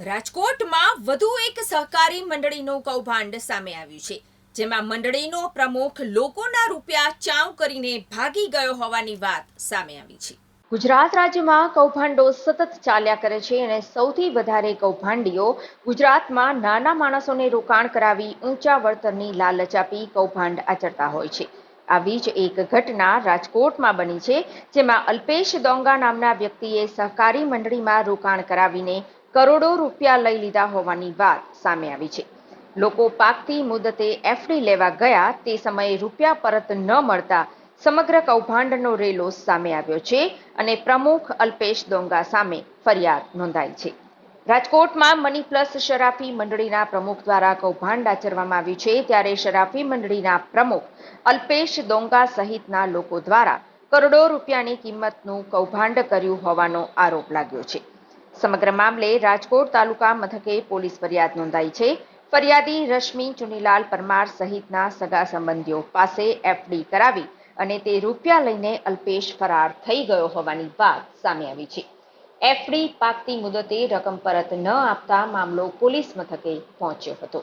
રાજકોટમાં વધુ એક સહકારી મંડળીનું કૌભાંડ સામે આવ્યું છે, જેમાં મંડળીનો પ્રમુખ લોકોના રૂપિયા ચાઉ કરીને ભાગી ગયો હોવાની વાત સામે આવી છે. ગુજરાત રાજ્યમાં કૌભાંડો સતત ચાલ્યા કરે છે અને સૌથી વધારે કૌભાંડીઓ ગુજરાતમાં નાના માણસોને રોકાણ કરાવી ઊંચા વળતરની લાલચ આપી કૌભાંડ આચરતા હોય છે. આવી જ એક ઘટના રાજકોટમાં બની છે, જેમાં અલ્પેશ દોંગા નામના વ્યક્તિએ સહકારી મંડળીમાં રોકાણ કરાવીને કરોડો રૂપિયા લઈ લીધા હોવાની વાત સામે આવી છે. લોકો પાકતી મુદતે એફડી લેવા ગયા તે સમયે રૂપિયા પરત ન મળતા સમગ્ર કૌભાંડનો રેલો સામે આવ્યો છે અને પ્રમુખ અલ્પેશ દોંગા સામે ફરિયાદ નોંધાઈ છે. રાજકોટમાં મની પ્લસ શરાફી મંડળીના પ્રમુખ દ્વારા કૌભાંડ આચરવામાં આવ્યું છે ત્યારે શરાફી મંડળીના પ્રમુખ અલ્પેશ દોંગા સહિતના લોકો દ્વારા કરોડો રૂપિયાની કિંમતનું કૌભાંડ કર્યું હોવાનો આરોપ લાગ્યો છે. સમગ્ર મામલે રાજકોટ તાલુકા મથકે પોલીસ ફરિયાદ નોંધાઈ છે. ફરિયાદી રશ્મિ ચુનીલાલ પરમાર સહિતના સગા સંબંધીઓ પાસે એફડી કરાવી અને તે રૂપિયા લઈને અલ્પેશ ફરાર થઈ ગયો હોવાની વાત સામે આવી છે. એફડી પાકતી મુદતે રકમ પરત ન આપતા મામલો પોલીસ મથકે પહોંચ્યો હતો.